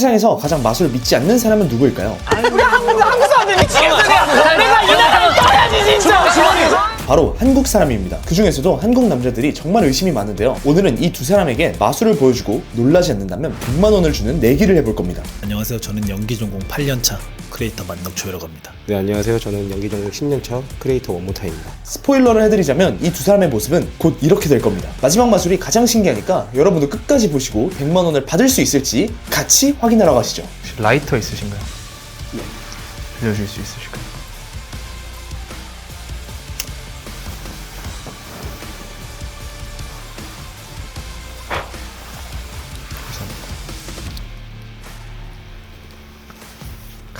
세상에서 가장 마술을 믿지 않는 사람은 누구일까요? 바로 한국 사람입니다. 그 중에서도 한국 남자들이 정말 의심이 많은데요. 오늘은 이 두 사람에게 마술을 보여주고 놀라지 않는다면 100만 원을 주는 내기를 해볼 겁니다. 안녕하세요. 저는 연기 전공 8년차 크리에이터 만덕초이라고 합니다. 네 안녕하세요. 저는 연기 전공 10년차 크리에이터 원모타입니다. 스포일러를 해드리자면 이 두 사람의 모습은 곧 이렇게 될 겁니다. 마지막 마술이 가장 신기하니까 여러분도 끝까지 보시고 100만 원을 받을 수 있을지 같이 확인하러 가시죠. 혹시 라이터 있으신가요? 네. 빌려줄 수 있으실까요?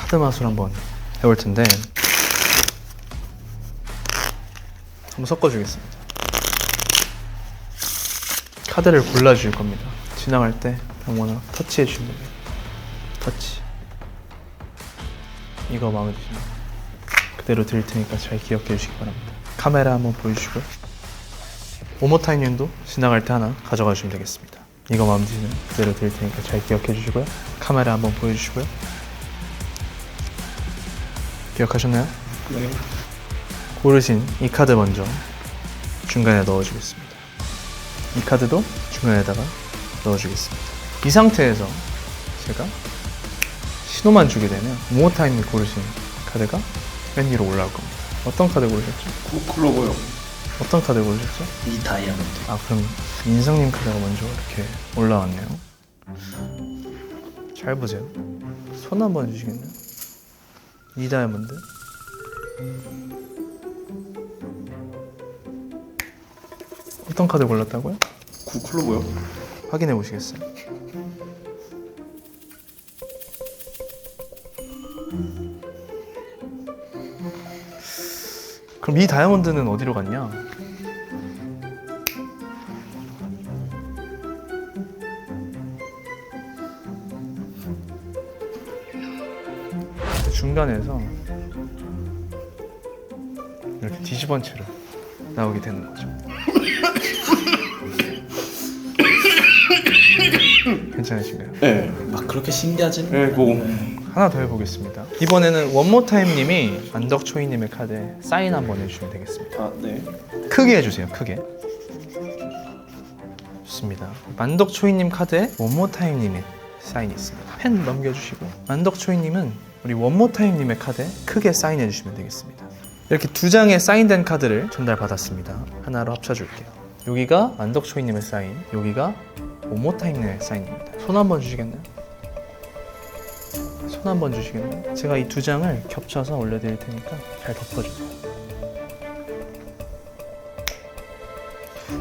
카드 마술 한번 해볼 텐데 한번 섞어주겠습니다. 카드를 골라줄 겁니다. 지나갈 때 아무거나 터치해 주시면 됩니다. 터치. 이거 마음에 드시나요? 그대로 드릴 테니까 잘 기억해 주시기 바랍니다. 카메라 한번 보여주시고요. 오모타이님도 지나갈 때 하나 가져가 주시면 되겠습니다. 이거 마음에 드시면 그대로 드릴 테니까 잘 기억해 주시고요. 카메라 한번 보여주시고요. 기억하셨나요? 네. 고르신 이 카드 먼저 중간에 넣어주겠습니다. 이 카드도 중간에다가 넣어주겠습니다. 이 상태에서 제가 신호만 주게 되면 모모타임이 고르신 카드가 맨 위로 올라올 겁니다. 어떤 카드 고르셨죠? 클로버요. 어떤 카드 고르셨죠? 이 다이아몬드. 아 그럼 인성님 카드가 먼저 이렇게 올라왔네요. 잘 보세요. 손 한번 주시겠나요? 이 다이아몬드. 어떤 카드 골랐다고요? 구 클로버요? 확인해 보시겠어요? 그럼 이 다이아몬드는 어디로 갔냐? 중간에서 이렇게 뒤집은 채로 나오게 되는 거죠. 괜찮으신가요? 네. 막 그렇게 신기하지는 네, 뭐 하나 더 해보겠습니다. 이번에는 원모타임님이 안덕초이님의 카드에 사인 한번 해주시면 되겠습니다. 아, 네. 크게 해주세요. 크게. 좋습니다. 만덕초이님 카드에 원모타임님의 사인이 있습니다. 펜 넘겨주시고 만덕초이님은 우리 원모타임님의 카드에 크게 사인해 주시면 되겠습니다. 이렇게 두 장의 사인된 카드를 전달받았습니다. 하나로 합쳐줄게요. 여기가 만덕초이님의 사인, 여기가 원모타임님의 사인입니다. 손 한번 주시겠나요? 손 한번 주시겠나요? 제가 이 두 장을 겹쳐서 올려드릴 테니까 잘 덮어주세요.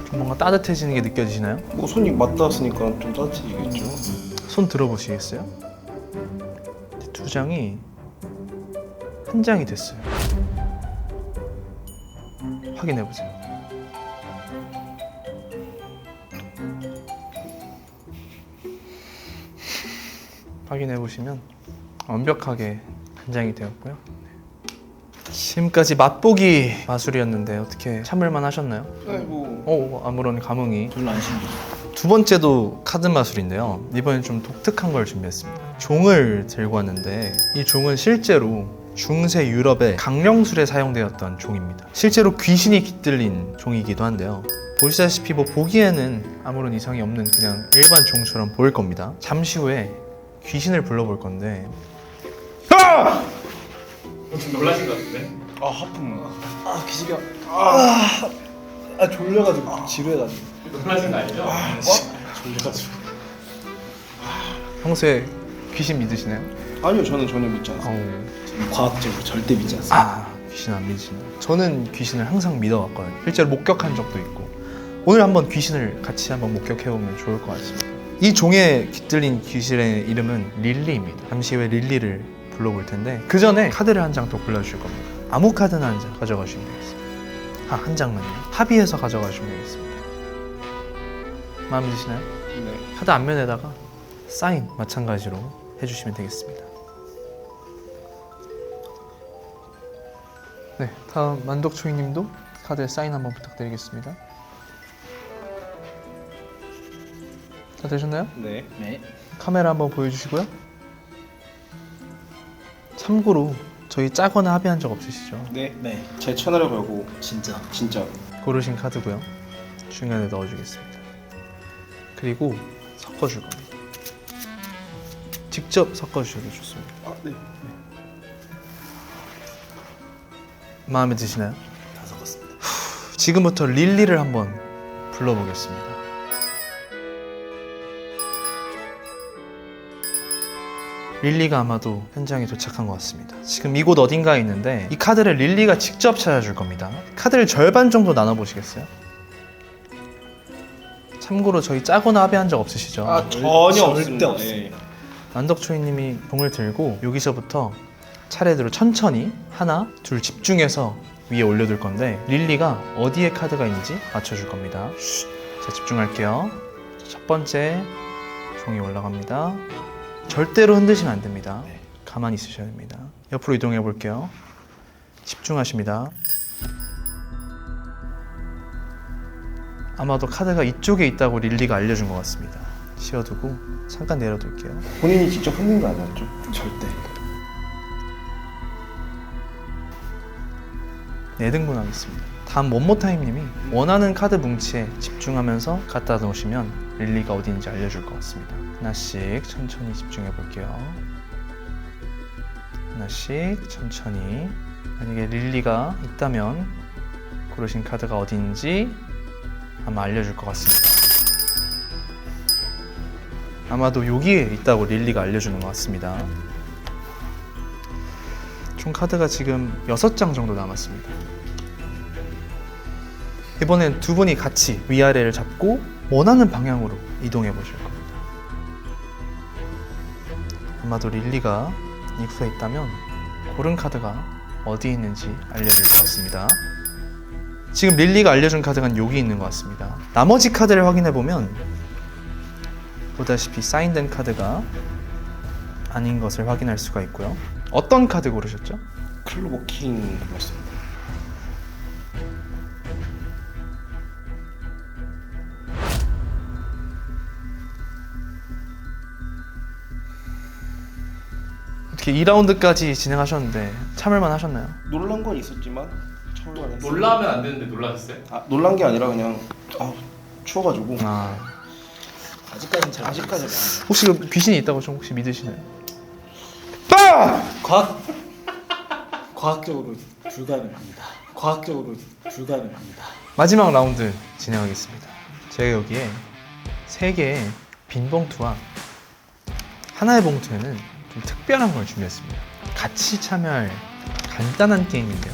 좀 뭔가 따뜻해지는 게 느껴지시나요? 뭐 손이 맞닿았으니까 좀 따뜻해지겠죠. 손 들어보시겠어요? 두 장이 한 장이 됐어요. 확인해 보세요. 확인해 보시면 완벽하게 한 장이 되었고요. 네. 지금까지 맛보기 마술이었는데 어떻게 참을만 하셨나요? 네, 뭐 어, 아무런 감흥이 별로 안 신기해. 두 번째도 카드 마술인데요. 이번엔 좀 독특한 걸 준비했습니다. 종을 들고 왔는데 이 종은 실제로 중세 유럽의 강령술에 사용되었던 종입니다. 실제로 귀신이 깃들린 종이기도 한데요. 보시다시피 뭐 보기에는 아무런 이상이 없는 그냥 일반 종처럼 보일 겁니다. 잠시 후에 귀신을 불러볼 건데 아 하품. 아 기지가. 아, 아 졸려가지고 지루해가지고. 평소에 귀신 믿으시나요? 아니요, 저는 전혀 믿지 않습니다. 어... 과학적으로 절대 믿지 않습니다. 아 귀신 안 믿으시나요? 저는 귀신을 항상 믿어왔거든요. 실제로 목격한 적도 있고 오늘 한번 귀신을 같이 한번 목격해보면 좋을 것 같습니다. 이 종에 깃들린 귀신의 이름은 릴리입니다. 잠시 후에 릴리를 불러볼 텐데 그 전에 카드를 한 장 더 골라주실 겁니다. 아무 카드나 한 장 가져가시면 되겠습니다. 아, 한 장만요. 합의해서 가져가시면 되겠습니다. 마음에 드시나요? 네. 카드 앞면에다가 사인 마찬가지로 해주시면 되겠습니다. 네, 다음 만덕초이님도 카드에 사인 한번 부탁드리겠습니다. 다 되셨나요? 네. 네. 카메라 한번 보여주시고요. 참고로 저희 짜거나 합의한 적 없으시죠? 네. 네, 제 채널에 걸고 진짜. 진짜 고르신 카드고요. 중간에 넣어주겠습니다. 그리고 섞어줄 겁니다. 직접 섞어주셔도 좋습니다. 아, 네. 마음에 드시나요? 다 섞었습니다. 지금부터 릴리를 한번 불러보겠습니다. 릴리가 아마도 현장에 도착한 것 같습니다. 지금 이곳 어딘가에 있는데 이 카드를 릴리가 직접 찾아줄 겁니다. 카드를 절반 정도 나눠보시겠어요? 참고로 저희 짜거나 합의한 적 없으시죠? 아, 전혀. 없습니다. 예. 만덕초이님이 봉을 들고 여기서부터 차례대로 천천히 하나, 둘 집중해서 위에 올려둘 건데 릴리가 어디에 카드가 있는지 맞춰줄 겁니다. 자 집중할게요. 첫 번째 종이 올라갑니다. 절대로 흔드시면 안 됩니다. 가만히 있으셔야 됩니다. 옆으로 이동해 볼게요. 집중하십니다. 아마도 카드가 이쪽에 있다고 릴리가 알려준 것 같습니다. 씌워두고 잠깐 내려둘게요. 본인이 직접 흔든 거 아니었죠? 절대. 네 등분 하겠습니다. 다음 원모타임님이 원하는 카드 뭉치에 집중하면서 갖다 놓으시면 릴리가 어디인지 알려줄 것 같습니다. 하나씩 천천히 집중해 볼게요. 하나씩 천천히 만약에 릴리가 있다면 고르신 카드가 어디인지 아마 알려줄 것 같습니다. 아마도 여기에 있다고 릴리가 알려주는 것 같습니다. 총 카드가 지금 6장 정도 남았습니다. 이번엔 두 분이 같이 위아래를 잡고 원하는 방향으로 이동해 보실 겁니다. 아마도 릴리가 입구에 있다면 고른 카드가 어디에 있는지 알려줄 것 같습니다. 지금 릴리가 알려준 카드가 여기 있는 것 같습니다. 나머지 카드를 확인해 보면 보다시피 사인된 카드가 아닌 것을 확인할 수가 있고요. 어떤 카드 고르셨죠? 클로버 킹 골랐습니다. 어떻게 2라운드까지 진행하셨는데 참을만 하셨나요? 놀란 건 있었지만 참을만 했어요. 놀라면 안 되는데 놀라셨어요? 아, 놀란 게 아니라 그냥 아, 추워가지고 아 아직까지는 잘 아직까지 혹시 그 귀신이 있다고 좀 혹시 믿으시나요? 과학 과학적으로 불가능합니다. 과학적으로 불가능합니다. 마지막 라운드 진행하겠습니다. 제가 여기에 세 개의 빈 봉투와 하나의 봉투에는 좀 특별한 걸 준비했습니다. 같이 참여할 간단한 게임인데요.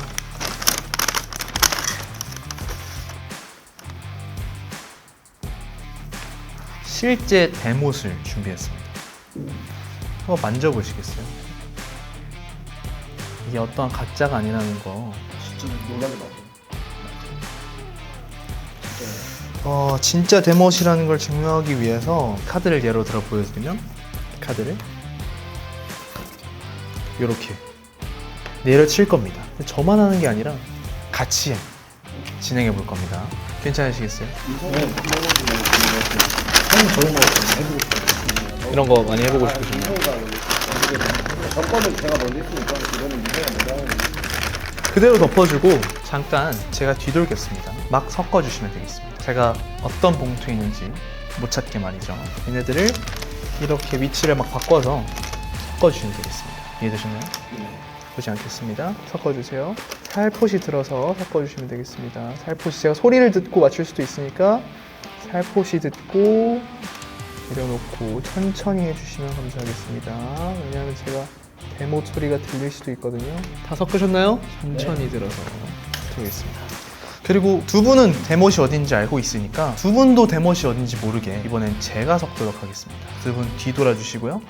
실제 데모를 준비했습니다. 한번 만져보시겠어요? 이게 어떠한 가짜가 아니라는 거 진짜 놀라지 마세요. 어, 진짜 데모시라는 걸 증명하기 위해서 카드를 예로 들어 보여드리면 카드를 이렇게 내려칠 겁니다. 저만 하는 게 아니라 같이 진행해 볼 겁니다. 괜찮으시겠어요? 형님 저런 거 해보고 싶어요. 이런 거 많이 해보고 싶으신가요? 전번은 제가 먼저 했으니까 이거는 유해가 먼저 하는. 그대로 덮어주고 잠깐 제가 뒤돌겠습니다. 막 섞어주시면 되겠습니다. 제가 어떤 봉투에 있는지 못 찾게 말이죠. 얘네들을 이렇게 위치를 막 바꿔서 섞어주시면 되겠습니다. 이해되셨나요? 보지 않겠습니다. 섞어주세요. 살포시 들어서 섞어주시면 되겠습니다. 살포시 제가 소리를 듣고 맞출 수도 있으니까 살포시 듣고 내려놓고 천천히 해주시면 감사하겠습니다. 왜냐하면 제가 데모 소리가 들릴 수도 있거든요. 다 섞으셨나요? 천천히 들어서 되겠습니다. 그리고 두 분은 데모시 어딘지 알고 있으니까 두 분도 데모시 어딘지 모르게 이번엔 제가 섞도록 하겠습니다. 두 분 뒤돌아 주시고요.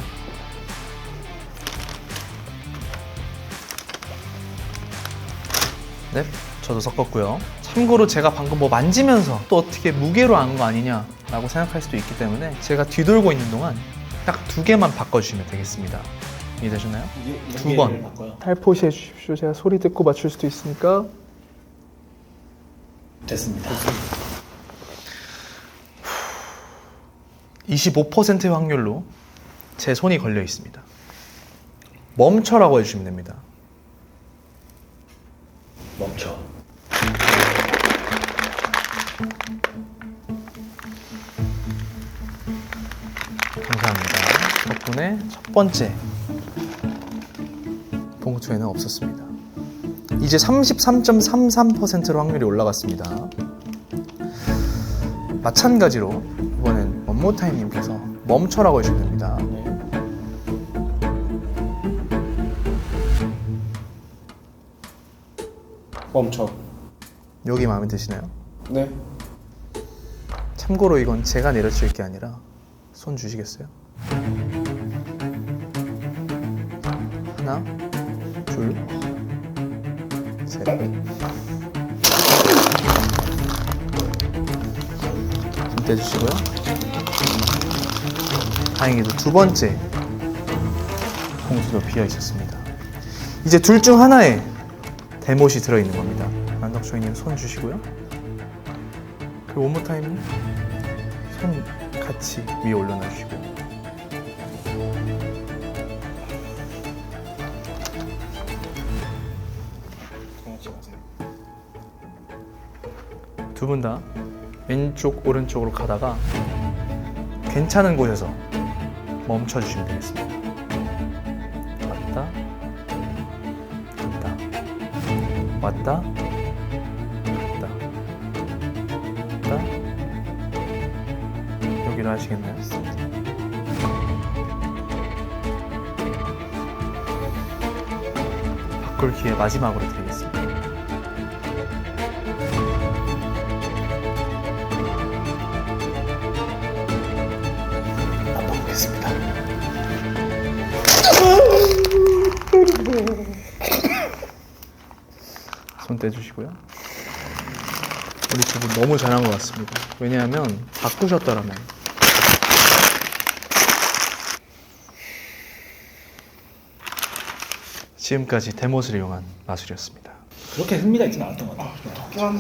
네, 저도 섞었고요. 참고로 제가 방금 뭐 만지면서 또 어떻게 무게로 안 거 아니냐라고 생각할 수도 있기 때문에 제가 뒤돌고 있는 동안 딱 두 개만 바꿔주시면 되겠습니다. 이해되셨나요? 두 번. 탈포시 해주십시오. 제가 소리 듣고 맞출 수도 있으니까. 됐습니다. 25%의 확률로 제 손이 걸려 있습니다. 멈춰라고 해주시면 됩니다. 멈춰. 감사합니다. 덕분에 첫 번째 봉투에는 없었습니다. 이제 33.33%로 확률이 올라갔습니다. 마찬가지로 이번엔 원모타임님께서 멈춰라고 해주시면 됩니다. 멈춰. 여기 마음에 드시나요? 네. 참고로 이건 제가 내려칠 게 아니라 손 주시겠어요? 하나, 둘, 셋. 손 떼주시고요. 다행히도 두 번째 봉투도 비어 있었습니다. 이제 둘 중 하나에 대못이 들어있는 겁니다. 만덕초이님 손 주시고요. 그리고 원모 타임은 손 같이 위에 올려놔 주시고 두 분 다 왼쪽 오른쪽으로 가다가 괜찮은 곳에서 멈춰 주시면 되겠습니다. 왔다 왔다 갔다 여기로 하시겠나요? 바꿀 기회 마지막으로 드리겠습니다. 손 떼주시고요. 우리 두 분 너무 잘한 것 같습니다. 왜냐하면 바꾸셨더라면 지금까지 대못을 이용한 마술이었습니다. 그렇게 흥미가 있지는 않았던 것 같아요.